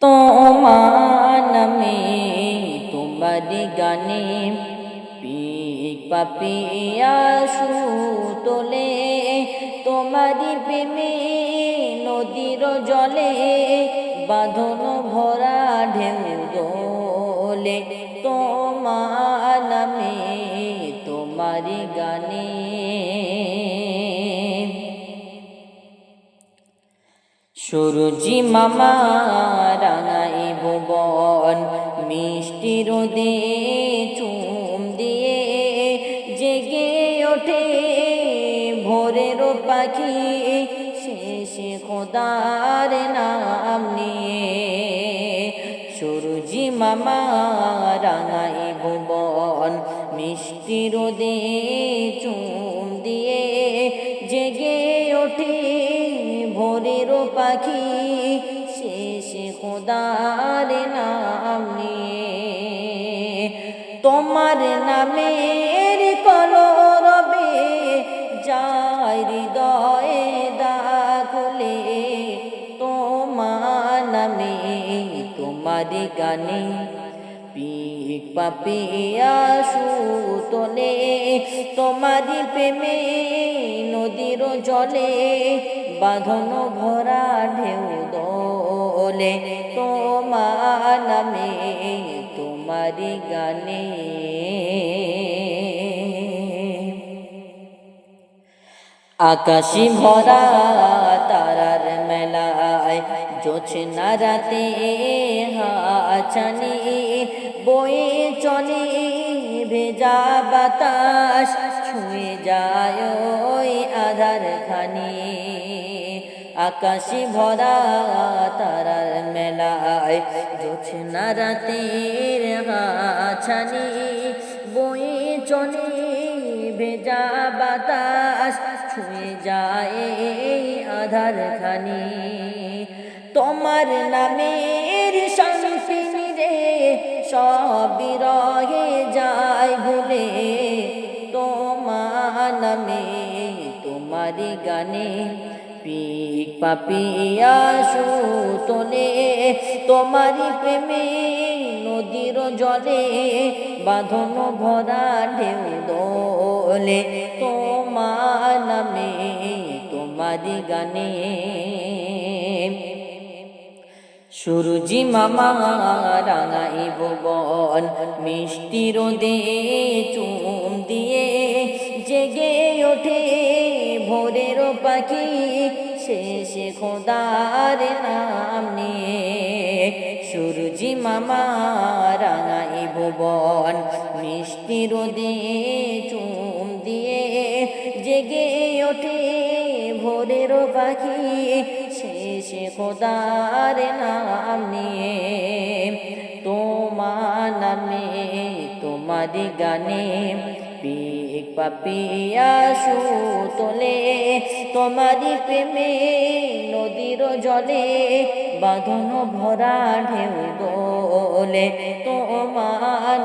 তোমার নামে তোমারি গানে পাপিয়া তোলে। তোমারি প্রেমে নদীর জলে বাঁধন ভরা ঢেউ দোলে। তোমার নামে তোমারি গানে সুরজি মামা রাঙাই ভুবন, মিষ্টি রোদে চুম দিয়ে জেগে ওঠে ভোরের পাখি, শেষে খোদার নাম নিয়ে। সুরজি মামা রাঙাই ভুবন, মিষ্টি রোদে চুম দিয়ে জেগে ওঠে ভোরের পাখি, শেষে খোদার নাম নিয়ে। তোমার নামের কলরবে যাই হৃদয়ে দাখলে তোমার নামে তোমার গানে পিক পাপিয়া সুতলে তোমারি প্রেমে নদীর জলে বাঁধন ভরা ঢেউ দোলে। তোমার নামে তোমারি গানে। আকাশি ভরা তারার মেলায় জোছনা রাতে হাছানি বয়ে চলে ভেজা বাতাস। ছুঁয়ে যায় ওই আধার খানি। আকাশি ভরা তারার মেলায় জোছনা রাতের হাছানি। বয়ে চলে ভেজা বাতাস ছুঁয়ে যায় এই আধার খানি। তোমার নামের শান্তি রে সব তোমারি গানে পিক পাপিয়া তোলে তোমারি প্রেমে নদীর জলে, বাঁধন ভরা ঢেউ দোলে, তোমার নামে তোমারি গানে। সুরজি মামা রাঙাই ভুবন মিষ্টি রোদে চুম দিয়ে পাখি, শেষে খোদার নাম নিয়ে সুরজি মামা রাঙাই ভুবন, মিষ্টি রোদে চুম দিয়ে জেগে ওঠে ভোরের পাখি, শেষে খোদার নাম নিয়ে তোমার নামে, তোমারি গানে পিক পাপিয়া তোলে তোমারি প্রেমে নদীর জলে বাঁধন ভরা ঢেউ দোলে তোমার